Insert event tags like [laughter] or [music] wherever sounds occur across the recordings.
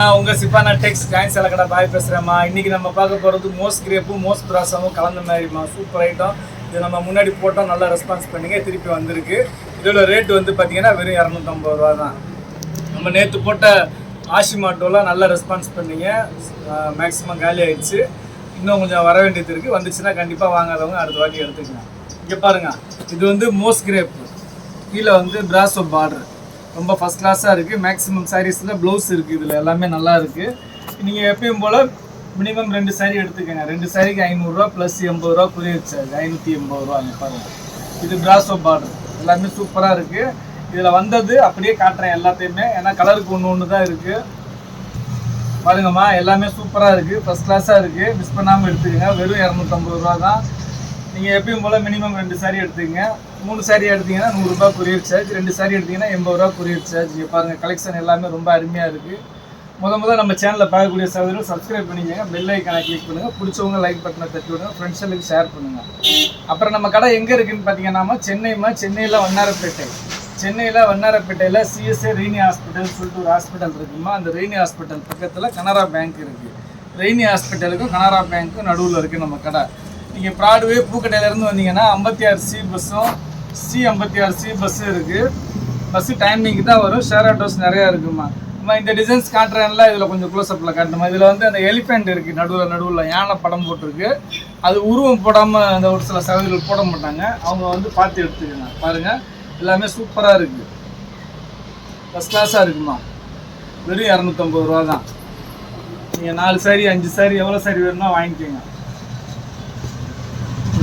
நான் உங்க சிப்பானா டெக்ஸ் ஜாயின் செலக்கடா பாய் பேசுறேம்மா. இன்னைக்கு நம்ம பார்க்க போறது மோஸ் கிரேப்பும் மோஸ் பிராசமும் கலந்த மாதிரிமா சூப்பர் ஐட்டம் இது நம்ம முன்னாடி போட்டோம் நல்லா ரெஸ்பான்ஸ் பண்ணீங்க. திருப்பி வந்திருக்கு. இதோட ரேட் வந்து பார்த்தீங்கன்னா வெறும் இரநூத்தம்பது ரூபா தான். நம்ம நேற்று போட்ட ஆஷி மாட்டோலாம் நல்லா ரெஸ்பான்ஸ் பண்ணிங்க. மேக்ஸிமம் காலி ஆயிடுச்சு. இன்னும் கொஞ்சம் வர வேண்டியது இருக்குது வந்துச்சுன்னா கண்டிப்பாக வாங்காதவங்க அடுத்த வாட்டி எடுத்துக்கலாம். இங்கே பாருங்க. இது வந்து மோஸ் கிரேப் கீழே வந்து பிராசோ பார்டர் ரொம்ப ஃபஸ்ட் கிளாஸாக இருக்குது மேக்ஸிமம் சாரீஸில் ப்ளவுஸ் இருக்குது இதில் எல்லாமே நல்லா இருக்குது நீங்கள் எப்பயும் போல் மினிமம் ரெண்டு சாரீ எடுத்துக்கோங்க. ரெண்டு சாரிக்கு ஐநூறுரூவா ப்ளஸ் எண்பது ரூபா கொரியர் சார்ஜ் ஐநூற்றி எண்பது ரூபா அந்த பாருங்கள் இது பிராசோ பார்டர் எல்லாமே சூப்பராக இருக்குது இதில் வந்தது அப்படியே காட்டுறேன் எல்லாத்தையுமே. ஏன்னா கலருக்கு ஒன்று ஒன்று தான் இருக்குது பாருங்கம்மா எல்லாமே சூப்பராக இருக்குது ஃபஸ்ட் கிளாஸாக இருக்குது மிஸ் பண்ணாமல் எடுத்துக்கோங்க. வெறும் இரநூத்தம்பது ரூபா தான். நீங்கள் எப்பயும் போல் மினிமம் ரெண்டு saree எடுத்துக்கங்க. மூணு சாரீ எடுத்தீங்கன்னா நூறுரூபா கொரியர் சார்ஜ் ரெண்டு சாரீ எடுத்தீங்கன்னா எண்பது ரூபா கொரியர் சார்ஜ் இங்கே பாருங்கள் கலெக்ஷன் எல்லாமே ரொம்ப அருமையாக இருக்குது முத முத நம்ம சேனலில் பார்க்கக்கூடிய சகோதரர்கள் சப்ஸ்கிரைப் பண்ணிக்கோங்க. பெல் ஐக்கானை கிளிக் பண்ணுங்கள் பிடிச்சவங்க லைக் பட்டனை தட்டி விடுங்க. ஃப்ரெண்ட்ஸுக்கு ஷேர் பண்ணுங்கள் அப்புறம் நம்ம கடை எங்கே இருக்குதுன்னு பார்த்தீங்கன்னா சென்னைமா சென்னையில் வண்ணாரப்பேட்டை. சென்னையில் வண்ணாரப்பேட்டையில் சிஎஸ்ஏ ரெய்னி ஹாஸ்பிட்டல் சொல்லிட்டு ஒரு ஹாஸ்பிட்டல் இருக்குமா? அந்த ரெய்னி ஹாஸ்பிட்டல் பக்கத்தில் கனரா பேங்க் இருக்குது ரெய்னி ஹாஸ்பிட்டலுக்கும் கனரா பேங்க்கும் நடுவில் இருக்குது நம்ம கடை. நீங்கள் ப்ராட்வே பூக்கடையிலேருந்து வந்தீங்கன்னா ஐம்பத்தி ஆறு சி பஸ்ஸும் சி ஐம்பத்தி ஆறு சி பஸ்ஸு இருக்குது பஸ்ஸு டைமிங்க்கு தான் வரும். ஷேர் ஆட்டோஸ் நிறையா இருக்குமா நம்ம இந்த டிசைன்ஸ் காட்டுறேன்ல இதில் கொஞ்சம் க்ளோஸ்அப்பில் காட்டுமா இதில் வந்து அந்த எலிஃபெண்ட் இருக்குது நடுவில் நடுவில் யானை படம் போட்டிருக்கு. அது உருவம் போடாமல் அந்த ஒரு சில சகோதரிகள் போட மாட்டாங்க. அவங்க வந்து பார்த்து எடுத்துக்கங்க பாருங்கள் எல்லாமே சூப்பராக இருக்குது ஃபஸ்ட் கிளாஸாக இருக்குமா? வெறும் இரநூத்தம்பது ரூபா தான். நீங்கள் நாலு சாரி அஞ்சு சாரி எவ்வளோ சாரி வேணுமோ வாங்கிக்கோங்க.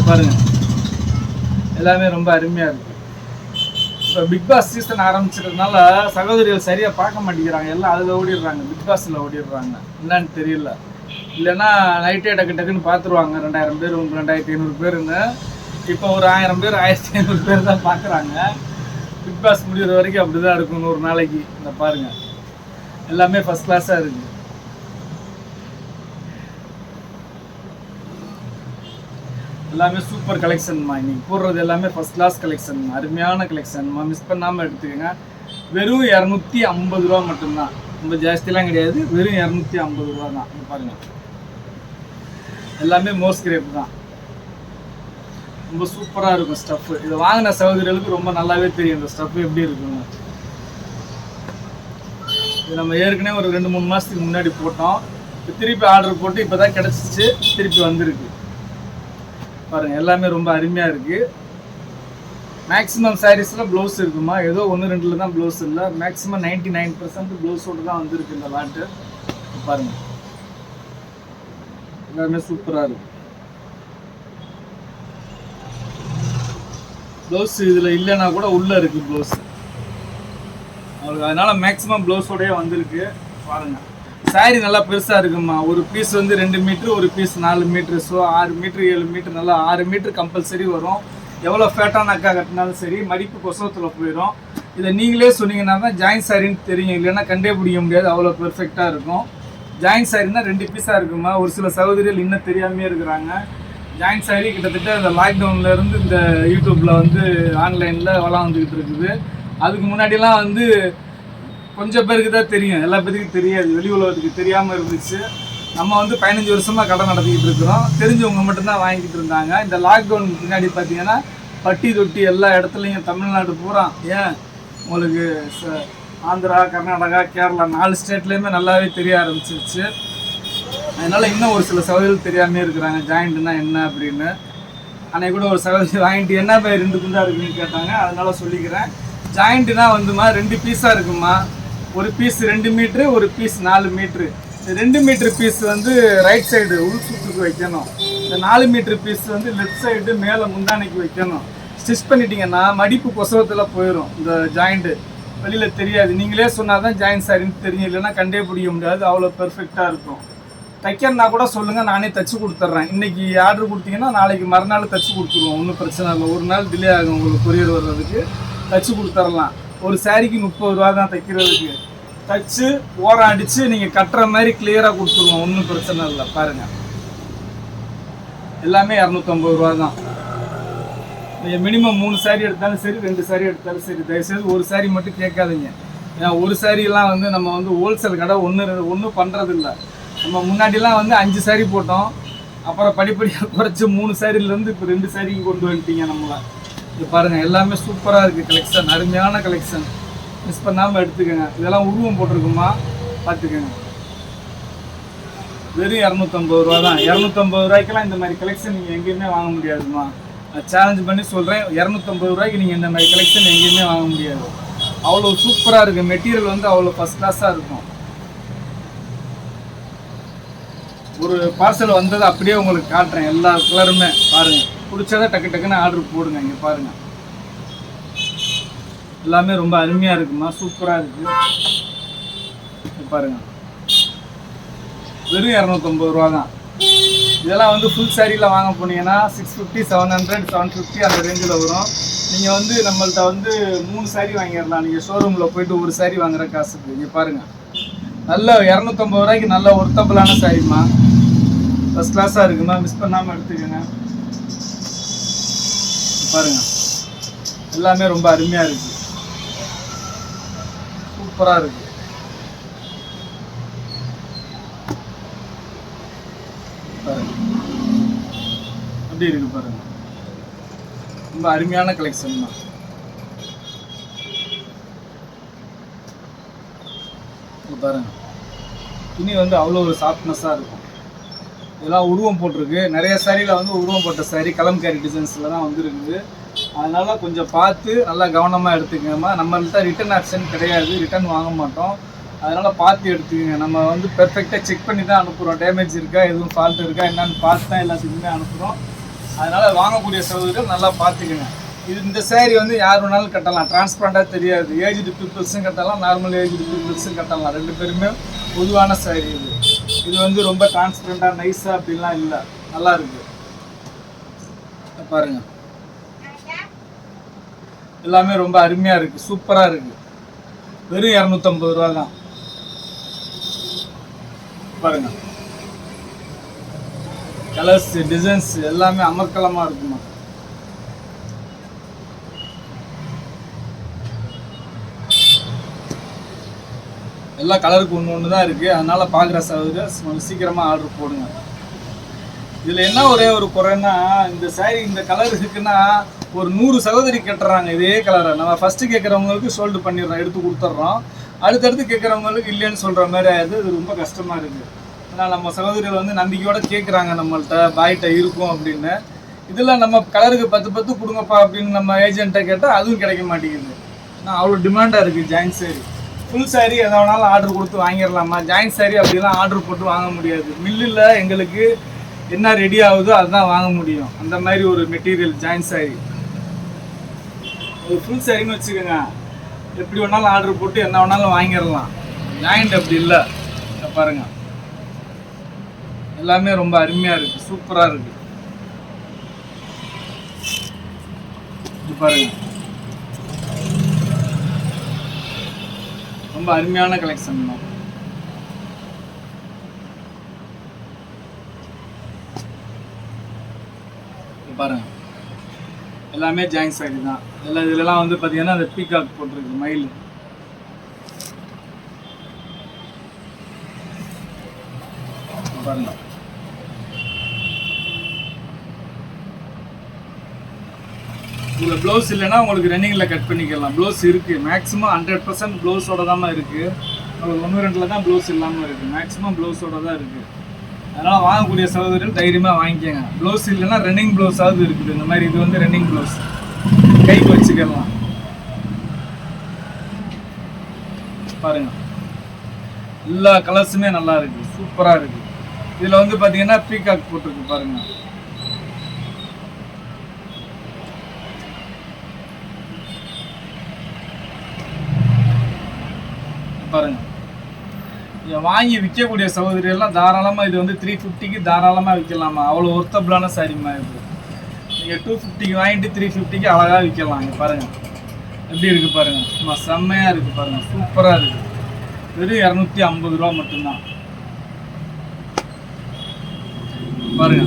பாருங்கள் எல்லாமே ரொம்ப அருமையாக இருக்குது இப்போ பிக் பாஸ் சீசன் ஆரம்பிச்சிருக்கனால சகோதரிகள் சரியாக பார்க்க மாட்டேங்கிறாங்க. எல்லாம் அதில் ஓடிடுறாங்க. பிக் பாஸில் ஓடிடுறாங்க. என்னன்னு தெரியல. இல்லைன்னா நைட்டே டக்கு டக்குன்னு பார்த்துருவாங்க ரெண்டாயிரம் பேர் ரெண்டாயிரத்தி ஐநூறு பேருன்னு. இப்போ ஒரு ஆயிரம் பேர் ஆயிரத்தி ஐநூறு பேர் தான் பார்க்குறாங்க பிக் பாஸ் முடிகிற வரைக்கும் அப்படி தான் இருக்கும். நூறு நாளைக்கு. இந்த பாருங்கள் எல்லாமே ஃபஸ்ட் கிளாஸாக இருக்குது எல்லாமே சூப்பர் கலெக்ஷன்மா நீங்கள் போடுறது எல்லாமே ஃபஸ்ட் கிளாஸ் கலெக்ஷன் அருமையான கலெக்ஷன்மா மிஸ் பண்ணாமல் எடுத்துக்கோங்க. வெறும் இரநூத்தி ஐம்பது ரூபா மட்டும்தான். ரொம்ப ஜாஸ்திலாம் கிடையாது. வெறும் இரநூத்தி ஐம்பது ரூபா தான். பாருங்கள் எல்லாமே மோஸ் கிரேப் தான். ரொம்ப சூப்பராக இருக்கும் ஸ்டஃப் இதை வாங்கின சகோதரிகளுக்கு ரொம்ப நல்லாவே தெரியும் இந்த ஸ்டஃப் எப்படி இருக்குன்னு. இது நம்ம ஏற்கனவே ஒரு ரெண்டு மூணு மாதத்துக்கு முன்னாடி போட்டோம். திருப்பி ஆர்டர் போட்டு இப்போ தான் கிடச்சிச்சு. திருப்பி வந்திருக்கு. பாருங்க எல்லாமே ரொம்ப அருமையாக இருக்குது மேக்ஸிமம் சாரீஸில் ப்ளவுஸ் இருக்குமா? ஏதோ ஒன்று ரெண்டில் தான் ப்ளவுஸ் இல்லை. மேக்ஸிமம் நைன்டி நைன் பர்சன்ட் ப்ளவுஸோடு தான் வந்திருக்கு இந்த லாட்டு பாருங்க. எல்லாமே சூப்பராக இருக்கு. ப்ளவுஸ் இதில் இல்லைன்னா கூட உள்ளே இருக்குது ப்ளவுஸ் அவங்களுக்கு அதனால மேக்ஸிமம் ப்ளவுஸோடய வந்திருக்கு. பாருங்கள் சாரி நல்லா பெருசாக இருக்குமா ஒரு பீஸ் வந்து ரெண்டு மீட்ரு ஒரு பீஸ் நாலு மீட்ரு ஸோ ஆறு மீட்ரு ஏழு மீட்ரு நல்லா ஆறு மீட்ரு கம்பல்சரி வரும். எவ்வளோ ஃபேட்டான அக்கா கட்டினாலும் சரி மடிப்பு கொசவத்தில் போயிடும் இதை நீங்களே சொன்னீங்கன்னா தான் ஜாயின் சாரின்னு தெரியும். இல்லைன்னா கண்டே பிடிக்க முடியாது. அவ்வளோ பெர்ஃபெக்டாக இருக்கும். ஜாயின் சாரின்னா ரெண்டு பீஸாக இருக்குமா ஒரு சில சகோதரிகள் இன்னும் தெரியாமே இருக்கிறாங்க. ஜாயின் சாரி கிட்டத்தட்ட இந்த லாக்டவுன்லேருந்து இந்த யூடியூப்பில் வந்து ஆன்லைனில் வளம் வந்துக்கிட்டு இருக்குது. அதுக்கு முன்னாடிலாம் வந்து கொஞ்சம் பேருக்கு தான் தெரியும். எல்லா பேருக்கும் தெரியாது. வெளி உலகத்துக்கு தெரியாமல் இருந்துச்சு. நம்ம வந்து பதினஞ்சு வருஷமாக கடை நடத்திக்கிட்டு இருக்கிறோம். தெரிஞ்சவங்க மட்டும்தான் வாங்கிட்டு இருந்தாங்க. இந்த லாக்டவுன் பின்னாடி பார்த்தீங்கன்னா பட்டி தொட்டி எல்லா இடத்துலையும் தமிழ்நாடு பூரா. ஏன்? உங்களுக்கு ச- ஆந்திரா கர்நாடகா கேரளா நாலு ஸ்டேட்லேயுமே நல்லாவே தெரிய ஆரம்பிச்சிருச்சு. அதனால் இன்னும் ஒரு சில சகோதரிகள் தெரியாமே இருக்கிறாங்க. ஜாயிண்ட்னா என்ன அப்படின்னு. அன்னைக்கு கூட ஒரு சகோதரி வாங்கிட்டு என்ன போய் ரெண்டு குண்டா இருக்குன்னு கேட்டாங்க. அதனால் சொல்லிக்கிறேன். ஜாயிண்ட்னா வந்துமா ரெண்டு பீஸாக இருக்குமா ஒரு பீஸ் ரெண்டு மீட்ரு ஒரு பீஸ் நாலு மீட்ரு ரெண்டு மீட்ரு பீஸ் வந்து ரைட் சைடு உள் சுற்றுக்கு வைக்கணும். இந்த நாலு மீட்ரு பீஸ் வந்து லெஃப்ட் சைடு மேலே முந்தானைக்கு வைக்கணும். ஸ்டிச் பண்ணிட்டீங்கன்னா மடிப்பு கொசவத்தில் போயிடும் இந்த ஜாயிண்ட்டு வெளியில் தெரியாது. நீங்களே சொன்னால் தான் ஜாயின் சாரின்னு தெரியும். இல்லைன்னா கண்டே பிடிக்க முடியாது. அவ்வளோ பெர்ஃபெக்டாக இருக்கும். தைக்கிறனா கூட சொல்லுங்கள் நானே தைச்சி கொடுத்துட்றேன். இன்றைக்கி ஆர்டர் கொடுத்தீங்கன்னா நாளைக்கு மறுநாள் தைச்சி கொடுத்துருவோம். ஒன்றும் பிரச்சனை இல்லை. ஒரு நாள் டிலே ஆகும் உங்களுக்கு கொரியர் வர்றதுக்கு. தைச்சி கொடுத்துர்லாம் ஒரு சாரிக்கு முப்பது ரூபா தான் தைக்கிறதுக்கு. தச்சு ஓரம் அடித்து நீங்கள் கட்டுற மாதிரி கிளியராக கொடுத்துருவோம். ஒன்றும் பிரச்சனை இல்லை. பாருங்கள் எல்லாமே இரநூத்தம்பது ரூபா தான். நீங்கள் மினிமம் மூணு சாரி எடுத்தாலும் சரி ரெண்டு சாரி எடுத்தாலும் சரி. தயவுசெய்து ஒரு சாரி மட்டும் கேட்காதீங்க. ஏன்னா ஒரு சாரீலாம் வந்து நம்ம வந்து ஹோல்சேல் கடை ஒன்று ஒன்றும் பண்ணுறதில்ல இல்லை நம்ம முன்னாடிலாம் வந்து அஞ்சு சாரி போட்டோம். அப்புறம் படிப்படியாக [laughs] குறைச்சி மூணு சாரிலேருந்து இப்போ ரெண்டு சாரிக்கு கொண்டு வந்துட்டீங்க நம்மளை. இது பாருங்கள் எல்லாமே சூப்பராக இருக்குது கலெக்ஷன் அருமையான கலெக்ஷன் மிஸ் பண்ணாமல் எடுத்துக்கோங்க. இதெல்லாம் உருவம் போட்டிருக்குமா? பார்த்துக்கோங்க. வெறும் இரநூத்தம்பது ரூபா தான். இரநூத்தம்பது ரூபாய்க்கெல்லாம் இந்த மாதிரி கலெக்ஷன் நீங்கள் எங்கேயுமே வாங்க முடியாதுமா. நான் சேலஞ்ச் பண்ணி சொல்கிறேன் இரநூத்தம்பது ரூபாய்க்கு நீங்கள் இந்த மாதிரி கலெக்ஷன் எங்கேயுமே வாங்க முடியாது. அவ்வளோ சூப்பராக இருக்குது மெட்டீரியல் வந்து அவ்வளோ ஃபஸ்ட் கிளாஸாக இருக்கும். ஒரு பார்சல் வந்தது அப்படியே உங்களுக்கு காட்டுறேன். எல்லா கலருமே பாருங்கள் பிடிச்சதை டக்கு டக்குன்னு ஆர்டர் போடுங்க இங்கே பாருங்கள் எல்லாமே ரொம்ப அருமையாக இருக்குமா? சூப்பராக இருக்குது பாருங்கள் பாருங்க. வெறும் இரநூத்தம்பது ரூபா தான் இதெல்லாம் வந்து ஃபுல் சாரியில் வாங்க போனீங்கன்னா six fifty seven hundred seven fifty அந்த ரேஞ்சில் வரும். நீங்கள் வந்து நம்மள்ட்ட வந்து மூணு சாரி வாங்கிடலாம். நீங்கள் ஷோரூமில் போயிட்டு ஒரு சாரி வாங்குற காசுக்கு. இங்கே பாருங்கள் நல்ல இரநூத்தம்பது ரூபாய்க்கு நல்ல ஒர்த்தபிளான சாரிம்மா ஃபஸ்ட் கிளாஸாக இருக்குமா? மிஸ் பண்ணாமல் எடுத்துக்கோங்க. பாருங்க. எல்லாமே ரொம்ப அருமையாக இருக்குது சூப்பராக இருக்குது பாருங்க. எப்படி இருக்கு பாருங்க. ரொம்ப அருமையான கலெக்ஷன் தான். பாருங்க. துணி வந்து அவ்வளோ ஒரு சாஃப்ட்னஸாக இருக்கும். இதெல்லாம் உருவம் போட்டிருக்கு. நிறைய சாரியில் வந்து உருவம் போட்ட சாரி கலம்காரி டிசைன்ஸில் தான் வந்துருக்குது. அதனால கொஞ்சம் பார்த்து நல்லா கவனமாக எடுத்துக்கங்கம்மா. நம்மள்கிட்ட ரிட்டன் ஆப்ஷன் கிடையாது. ரிட்டர்ன் வாங்க மாட்டோம். அதனால் பார்த்து எடுத்துக்கோங்க. நம்ம வந்து பெர்ஃபெக்டாக செக் பண்ணி தான் அனுப்புகிறோம் டேமேஜ் இருக்கா? எதுவும் ஃபால்ட் இருக்கா? என்னென்னு பார்த்து தான் எல்லாத்துக்குமே அனுப்புகிறோம் அதனால் வாங்கக்கூடிய சகோதரர்கள் நல்லா பார்த்துக்கோங்க. இது இந்த சேரீ வந்து யார் வேணாலும் கட்டலாம். டிரான்ஸ்பரண்டாக தெரியாது. ஏஜ்டு பீப்புள்ஸும் கட்டலாம். நார்மல் ஏஜ்டு பீப்புள்ஸும் கட்டலாம். ரெண்டு பேருமே பொதுவான சேரீ இது. இது வந்து ரொம்ப டிரான்ஸ்பரண்டாக நைஸாக அப்படிலாம் இல்லை. நல்லா இருக்கு. பாருங்க. எல்லாமே ரொம்ப அருமையாக இருக்குது சூப்பராக இருக்குது வெறும் இரநூத்தம்பது ரூபா தான். பாருங்க. கலர்ஸ் டிசைன்ஸ் எல்லாமே அமர்க்கலமாக இருக்கும் எல்லா கலருக்கு ஒன்று ஒன்று தான் இருக்குது அதனால் பார்க்குற சகோதரர் சீக்கிரமாக ஆர்டர் போடுங்க. இதில் என்ன ஒரே ஒரு குறைன்னா இந்த சாரி இந்த கலர் இருக்குன்னா ஒரு நூறு சகோதரி கட்டுறாங்க இதே கலரை நம்ம ஃபஸ்ட்டு கேட்குறவங்களுக்கு சோல்டு பண்ணிடுறோம் எடுத்து கொடுத்துட்றோம். அடுத்தடுத்து கேட்குறவங்களுக்கு இல்லைன்னு சொல்கிற மாதிரி ஆயிடுது. இது ரொம்ப கஷ்டமாக இருக்குது ஆனால் நம்ம சகோதரிகள் வந்து நம்பிக்கையோட கேட்குறாங்க நம்மள்கிட்ட பாய்கிட்ட இருக்கும் அப்படின்னு. இதில் நம்ம கலருக்கு பத்து பத்து கொடுங்கப்பா அப்படின்னு நம்ம ஏஜென்ட்டை கேட்டால் அதுவும் கிடைக்க மாட்டேங்குது. ஆனால் அவ்வளோ டிமாண்டாக இருக்குது ஜாயின் saree. ஃபுல் saree எதை வேணாலும் ஆர்டர் கொடுத்து வாங்கிடலாமா? ஜாயின்ட் saree அப்படிலாம் ஆர்டர் போட்டு வாங்க முடியாது. மில்லில் எங்களுக்கு என்ன ரெடி ஆகுதோ அதுதான் வாங்க முடியும். அந்த மாதிரி ஒரு மெட்டீரியல் ஜாயின் saree. ஒரு ஃபுல் சாரின்னு வச்சுக்கோங்க. எப்படி வேணாலும் ஆர்டர் போட்டு என்ன வேணாலும் வாங்கிடலாம். ஜாயிண்ட் அப்படி இல்லை. பாருங்க. எல்லாமே ரொம்ப அருமையாக இருக்குது சூப்பராக இருக்குது இது ரொம்ப அருமையான கலெக்ஷன் தான். பாருங்க. எல்லாமே ஜாயின் சாரி தான். எல்லாம் இதுலலாம் வந்து பார்த்தீங்கன்னா அந்த பீகாக் போட்டிருக்கு மயில். பாருங்க. உங்களுக்கு ப்ளவுஸ் இல்லைன்னா உங்களுக்கு ரன்னிங்கில் கட் பண்ணிக்கலாம். ப்ளவுஸ் இருக்குது மேக்ஸிமம் ஹண்ட்ரட் பர்சன்ட் ப்ளவுஸோட தான் இருக்குது உங்களுக்கு ஒன்று ரெண்டில் தான் ப்ளவுஸ் இல்லாமல் இருக்குது மேக்ஸிமம் ப்ளவுஸோட தான் இருக்குது அதனால் வாங்கக்கூடிய சகோதரர்கள் தைரியமாக வாங்கிக்கோங்க. ப்ளவுஸ் இல்லைன்னா ரன்னிங் ப்ளவுஸாவது இருக்குது. இந்த மாதிரி இது வந்து ரன்னிங் ப்ளவுஸ் கைக்கு வச்சுக்கலாம். பாருங்க. எல்லா கலர்ஸுமே நல்லா இருக்குது சூப்பராக இருக்குது இதில் வந்து பார்த்தீங்கன்னா பீகாக் போட்டிருக்கு பாருங்கள் பாருங்க. இதை வாங்கி விற்கக்கூடிய சகோதரியெல்லாம் தாராளமாக இது வந்து த்ரீ ஃபிஃப்டிக்கு தாராளமாக விற்கலாமா அவ்வளோ ஒர்த்தபிளான சாரிம்மா இது. நீங்கள் டூ ஃபிஃப்டிக்கு வாங்கிட்டு த்ரீ ஃபிஃப்டிக்கு அழகாக விற்கலாம் இங்கே பாருங்கள் எப்படி இருக்குது பாருங்கள் சும்மா செம்மையாக இருக்குது பாருங்கள் சூப்பராக இருக்குது வெறும் இரநூத்தி ஐம்பது ரூபா மட்டும்தான். பாருங்க.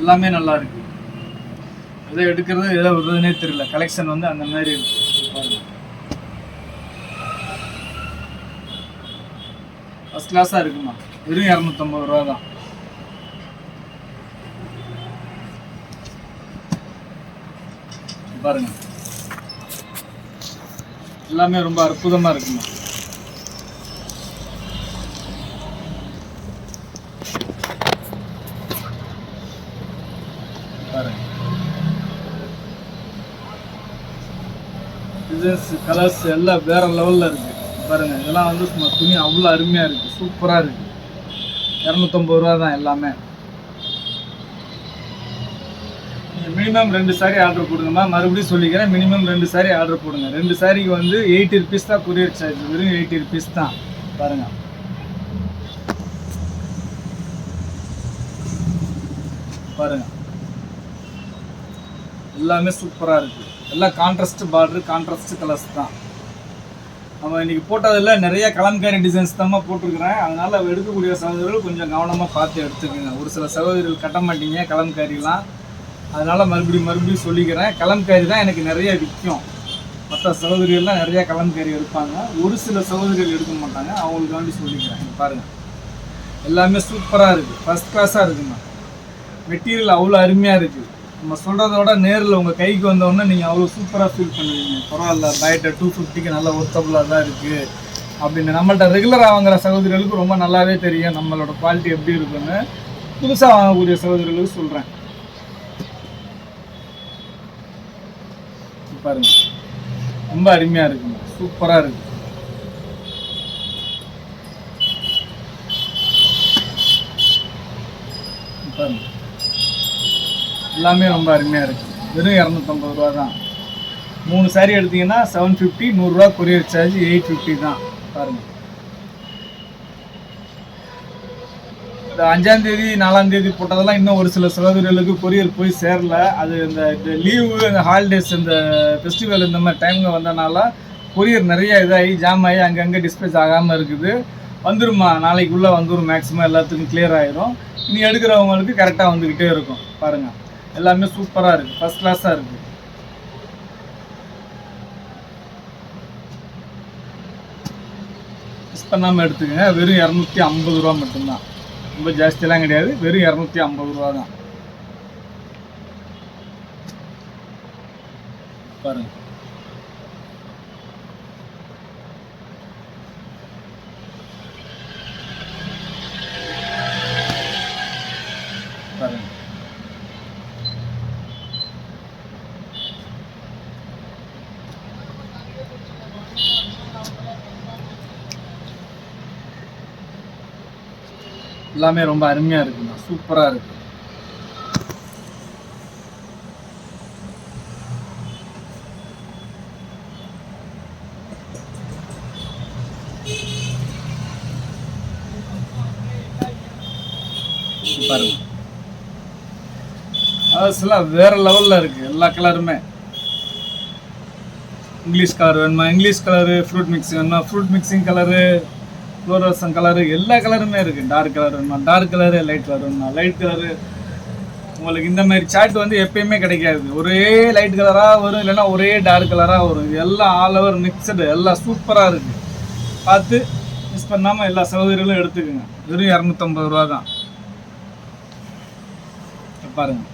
எல்லாமே நல்லா இருக்கு. எதை எடுக்கிறது எதை விடுறதுனே தெரியல. கலெக்ஷன் வந்து அந்த மாதிரி இருக்கு. ஃபஸ்ட் கிளாஸாக இருக்குமா? வெறும் இரநூத்தம்பது ரூபா தான் பாருங்க. எல்லாமே ரொம்ப அற்புதமாக இருக்குமா? பாருங்க. டிசைன்ஸ் கலர்ஸ் எல்லாம் வேற லெவலில் இருக்கு. பாருங்க இதெல்லாம் வந்து சும்மா துணி அவ்வளோ அருமையாக இருக்குது சூப்பராக இருக்கு. இரநூத்தம்பது ரூபா தான் எல்லாமே. மினிமம் ரெண்டு சாரி ஆர்டர் போடுங்கம்மா. மறுபடியும் சொல்லிக்கிறேன் மினிமம் ரெண்டு சாரி ஆர்டர் போடுங்க. ரெண்டு சாரிக்கு வந்து எயிட்டி ருபீஸ் தான் கொரியர் சார்ஜ் வெறும் எயிட்டி ருபீஸ் தான். பாருங்க. பாருங்க. எல்லாமே சூப்பராக இருக்குது எல்லாம் கான்ட்ராஸ்ட் பார்டர் கான்ட்ராஸ்ட் கலர்ஸ் தான். நம்ம இன்னைக்கு போட்டதில் நிறைய கலம்காரி டிசைன்ஸ் தான் போட்டிருக்கிறேன். அதனால் எடுக்கக்கூடிய சகோதரர்கள் கொஞ்சம் கவனமாக பார்த்து எடுத்துக்கோங்க. ஒரு சில சகோதரிகள் கட்ட மாட்டீங்க கலம்காரிலாம் அதனால் மறுபடியும் மறுபடியும் சொல்லிக்கிறேன். கலம்காரி தான் எனக்கு நிறைய விற்கும். மற்ற சகோதரிகள்லாம் நிறையா கலம்காரி எடுப்பாங்க. ஒரு சில சகோதரிகள் எடுக்க மாட்டாங்க. அவங்களுக்கு வேண்டி சொல்லிக்கிறேன் பாருங்கள் எல்லாமே சூப்பராக இருக்குது ஃபஸ்ட் கிளாஸாக இருக்குங்க. மெட்டீரியல் அவ்வளோ அருமையாக இருக்குது நம்ம சொல்கிறத விட நேரில் உங்கள் கைக்கு வந்தோடனே நீங்கள் அவ்வளோ சூப்பராக ஃபீல் பண்ணுவீங்க. பரவாயில்ல பைட்டை டூ ஃபிஃப்டிக்கு நல்லா ஒர்த்தபுளாக தான் இருக்குது அப்படின்னு நம்மள்ட்ட ரெகுலராக வாங்குற சகோதரிகளுக்கு ரொம்ப நல்லாவே தெரியும் நம்மளோட குவாலிட்டி எப்படி இருக்குன்னு. புதுசாக வாங்கக்கூடிய சகோதரிகளுக்கு சொல்கிறேன் பாருங்க. ரொம்ப அருமையாக இருக்குங்க சூப்பராக இருக்குது பாருங்க எல்லாமே ரொம்ப அருமையாக இருக்குது வெறும் இரநூத்தம்பது ரூபா தான். மூணு சாரி எடுத்தீங்கன்னா செவன் ஃபிஃப்டி நூறுரூவா கொரியர் சார்ஜ் எயிட் ஃபிஃப்டி தான். பாருங்கள் இந்த அஞ்சாந்தேதி நாலாந்தேதி போட்டதெல்லாம் இன்னும் ஒரு சில சகோதரிகளுக்கு கொரியர் போய் சேரல. அது இந்த லீவு இந்த ஹாலிடேஸ் இந்த ஃபெஸ்டிவல் இந்த மாதிரி டைமில் வந்தனால கொரியர் நிறைய இதாகி ஜாம் ஆகி அங்கங்கே டிஸ்பேச் ஆகாமல் இருக்குது. வந்துருமா? நாளைக்குள்ளே வந்துடும் மேக்ஸிமம் எல்லாத்துக்கும் கிளியர் ஆகிரும் இனி எடுக்கிறவங்களுக்கு கரெக்டாக வந்துக்கிட்டே இருக்கும். பாருங்கள் எல்லாமே சூப்பராக இருக்குது ஃபஸ்ட் கிளாஸாக இருக்குது மிஸ் பண்ணாமல் எடுத்துக்கங்க. வெறும் இரநூத்தி ஐம்பது ரூபா மட்டும்தான். ரொம்ப ஜாஸ்தியெல்லாம் கிடையாது. வெறும் இரநூத்தி ஐம்பது ரூபா தான். பாருங்க. எல்லாமே ரொம்ப அருமையா இருக்குங்க சூப்பரா இருக்கு. பாருங்க அதெல்லாம் வேற லெவல்ல இருக்கு எல்லா கலருமே இங்கிலீஷ் கலர் வேணுமா? இங்கிலீஷ் கலரு ஃப்ரூட் மிக்சிங் வேணுமா? Fruit mixing colour fluorescent colour எல்லா கலருமே இருக்குது டார்க் கலர் வேணுமா? டார்க் கலரு லைட் கலர் வேணுமா? லைட் கலரு உங்களுக்கு இந்த மாதிரி சார்ட் வந்து எப்பயுமே கிடைக்காது. ஒரே லைட் கலராக வரும் இல்லைன்னா ஒரே டார்க் கலராக வரும். எல்லாம் ஆல் ஓவர் மிக்சடு எல்லாம் சூப்பராக இருக்குது பார்த்து மிஸ் பண்ணாமல் எல்லா சகோதரிகளும் எடுத்துக்கோங்க. வெறும் இரநூத்தம்பது ரூபா தான். பாருங்கள் பாருங்க.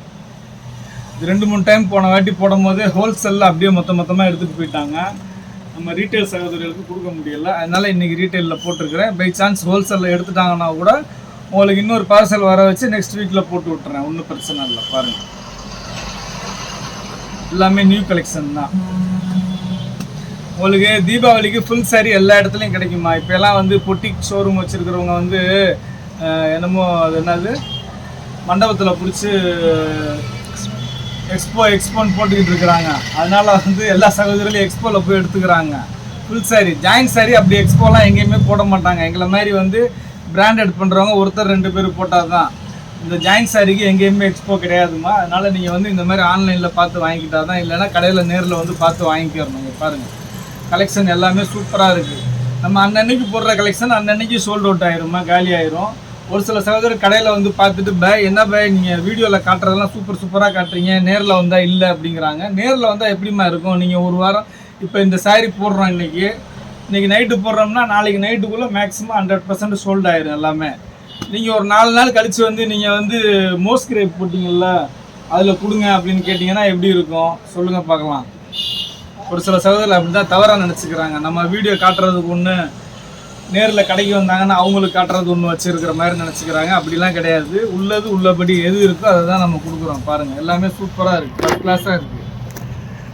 இது ரெண்டு மூணு டைம் போன வாட்டி போடும்போது ஹோல்சேலில் அப்படியே மொத்த மொத்தமாக எடுத்துகிட்டு போயிட்டாங்க. நம்ம ரீட்டைல் சகோதரிகளுக்கு கொடுக்க முடியல. அதனால இன்னைக்கு ரீட்டைலில் போட்டிருக்கிறேன். பை சான்ஸ் ஹோல்சேலில் எடுத்துட்டாங்கன்னா கூட உங்களுக்கு இன்னொரு பார்சல் வர வச்சு நெக்ஸ்ட் வீக்கில் போட்டு விட்டுறேன். ஒன்றும் பிரச்சனை இல்லை. பாருங்கள் எல்லாமே நியூ கலெக்ஷன் தான். உங்களுக்கு தீபாவளிக்கு ஃபுல் சாரி எல்லா இடத்துலையும் கிடைக்குமா? இப்போ எல்லாம் வந்து பொட்டிக் ஷோரூம் வச்சுருக்கிறவங்க வந்து என்னமோ அது என்னது? மண்டபத்தில் பிடிச்சி எக்ஸ்போ எக்ஸ்போன்னு போட்டுக்கிட்டு இருக்கிறாங்க. அதனால வந்து எல்லா சகோதரர்களும் எக்ஸ்போவில் போய் எடுத்துக்கிறாங்க. ஃபுல் சாரி ஜாயின்ட் சாரி அப்படி எக்ஸ்போலாம் எங்கேயுமே போட மாட்டாங்க. எங்களை மாதிரி வந்து பிராண்டட் பண்ணுறவங்க ஒருத்தர் ரெண்டு பேர் போட்டால் தான் இந்த ஜாயின்ட் சாரிக்கு எங்கேயுமே எக்ஸ்போ கிடையாதுமா அதனால நீங்கள் வந்து இந்த மாதிரி ஆன்லைனில் பார்த்து வாங்கிக்கிட்டா தான் இல்லைன்னா கடையில் நேரில் வந்து பார்த்து வாங்கிக்கிறணும். பாருங்கள் கலெக்ஷன் எல்லாமே சூப்பராக இருக்குது நம்ம அன்னன்னைக்கு போடுற கலெக்ஷன் அன்னன்னைக்கு சோல்ட் அவுட் ஆயிருமா காலி ஆயிரும். ஒரு சில சகோதரர் கடையில் வந்து பார்த்துட்டு பே என்ன பே நீங்கள் வீடியோவில் காட்டுறதெல்லாம் சூப்பர் சூப்பராக காட்டுறீங்க. நேரில் வந்தால் இல்லை அப்படிங்கிறாங்க. நேரில் வந்தால் எப்படிம்மா இருக்கும்? நீங்கள் ஒரு வாரம் இப்போ இந்த saree போடுறோம் இன்னைக்கு. இன்னைக்கு நைட்டு போடுறோம்னா நாளைக்கு நைட்டுக்குள்ளே மேக்ஸிமம் ஹண்ட்ரட் பர்சன்ட் சோல்ட் ஆயிடும் எல்லாமே. நீங்கள் ஒரு நாலு நாள் கழித்து வந்து நீங்கள் வந்து மோஸ் போட்டிங்கள்ல அதில் கொடுங்க அப்படின்னு கேட்டிங்கன்னா எப்படி இருக்கும்? சொல்லுங்கள் பார்க்கலாம். ஒரு சில சகோதரர் அப்படி தான் தவறாக நினச்சிக்கிறாங்க. நம்ம வீடியோ காட்டுறதுக்கு ஒன்று நேரில் கடைக்கு வந்தாங்கன்னா அவங்களுக்கு காட்டுறது ஒன்று வச்சுருக்கிற மாதிரி நினச்சிக்கிறாங்க. அப்படிலாம் கிடையாது. உள்ளது உள்ளபடி எது இருக்கோ அதை தான் நம்ம கொடுக்குறோம். பாருங்கள் எல்லாமே சூப்பராக இருக்குது ஃபஸ்ட் கிளாஸாக இருக்குது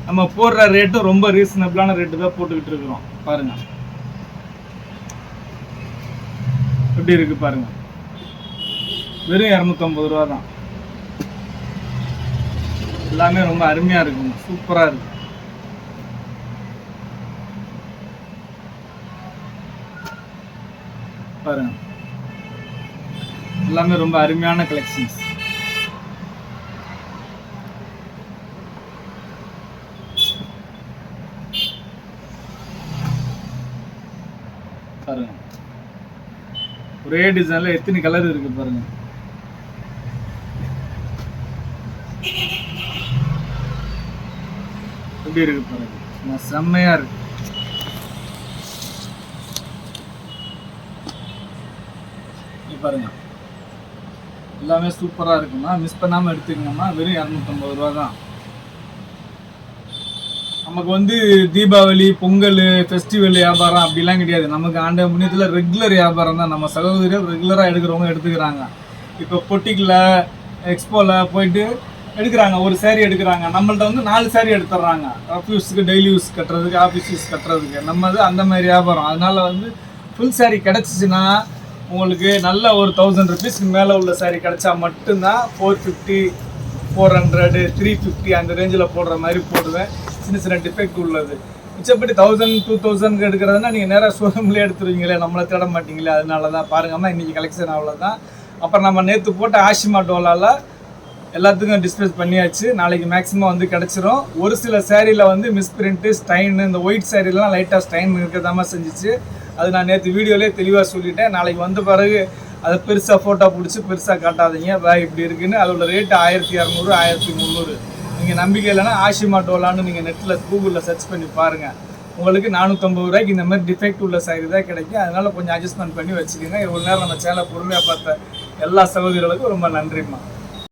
நம்ம போடுற ரேட்டும் ரொம்ப ரீசனபிளான ரேட்டு தான் போட்டுக்கிட்டு இருக்கிறோம். பாருங்கள் எப்படி இருக்குது பாருங்க. வெறும் இரநூத்தம்பது ரூபா தான். எல்லாமே ரொம்ப அருமையாக இருக்குங்க. சூப்பராக இருக்குது பாருங்க. எல்லாமே ரொம்ப அருமையான கலெக்ஷன்ஸ் பாருங்க. ஒரே டிசைன்ல எத்தனை கலர் இருக்கு பாருங்க. எப்படி இருக்கு பாருங்க. செம்மையா இருக்கு. பாருங்கள் எல்லாமே சூப்பராக இருக்குமா மிஸ் பண்ணாமல் எடுத்துக்கங்கம்மா வெறும் இரநூத்தம்பது ரூபா தான் நமக்கு வந்து தீபாவளி பொங்கல் ஃபெஸ்டிவல் வியாபாரம் அப்படிலாம் கிடையாது. நமக்கு ஆண்ட முன்னியத்தில் ரெகுலர் வியாபாரம் தான். நம்ம சகோதரிகள் ரெகுலராக எடுக்கிறவங்க எடுத்துக்கிறாங்க. இப்போ பொட்டிக்கில் எக்ஸ்போவில் போயிட்டு எடுக்கிறாங்க. ஒரு சேரீ எடுக்கிறாங்க. நம்மள்ட்ட வந்து நாலு சேரீ எடுத்துடுறாங்க. ஆஃபீஸுக்கு டெய்லி யூஸ் கட்டுறதுக்கு ஆஃபீஸ் யூஸ் கட்டுறதுக்கு. நம்ம அது அந்த மாதிரி வியாபாரம். அதனால வந்து ஃபுல் சேரீ கிடச்சிச்சின்னா உங்களுக்கு நல்ல ஒரு தௌசண்ட் ருபீஸ்க்கு மேலே உள்ள சாரீ கிடச்சா மட்டும்தான் four fifty four hundred three fifty அந்த ரேஞ்சில் போடுற மாதிரி போடுவேன். சின்ன சின்ன டிஃபெக்ட் உள்ளது. மிச்சப்படி தௌசண்ட் டூ தௌசண்ட் எடுக்கிறதுனா நீங்கள் நேராக ஷோரூம்லேயே எடுத்துருவீங்களே நம்மளை தேட மாட்டீங்களே அதனால தான் பாருங்கம்மா இன்றைக்கி கலெக்ஷன் அவ்வளோதான் அப்புறம் நம்ம நேற்று போட்ட ஆஷிமா டோலால எல்லாத்துக்கும் டிஸ்பிளேஸ் பண்ணியாச்சு. நாளைக்கு மேக்ஸிமம் வந்து கிடச்சிரும். ஒரு சில சேரீயில் வந்து மிஸ் பிரிண்ட்டு ஸ்டைனு இந்த ஒயிட் சேரீலாம் லைட்டாக ஸ்டைன் இருக்கதாம செஞ்சுச்சு. அது நான் நேற்று வீடியோலேயே தெளிவாக சொல்லிட்டேன். நாளைக்கு வந்த பிறகு அதை பெருசாக ஃபோட்டோ பிடிச்சி பெருசாக காட்டாதீங்க. வே இப்படி இருக்குன்னு. அதோட ரேட்டு ஆயிரத்தி இரநூறு ஆயிரத்தி முந்நூறு. நீங்கள் நம்பிக்கை இல்லைன்னா ஆஷிமா டோலான்னு நீங்கள் நெட்டில் கூகுளில் சர்ச் பண்ணி பாருங்கள் உங்களுக்கு நானூற்றம்பது ரூபாய்க்கு இந்த மாதிரி டிஃபெக்ட் உள்ள சாரி தான் கிடைக்கும். அதனால் கொஞ்சம் அட்ஜஸ்ட்மெண்ட் பண்ணி வச்சுக்கோங்க. இவ்வளோ நேரம் நம்ம சேனலை பொறுமையாக பார்த்த எல்லா சகோதரிகளுக்கும் ரொம்ப நன்றிம்மா.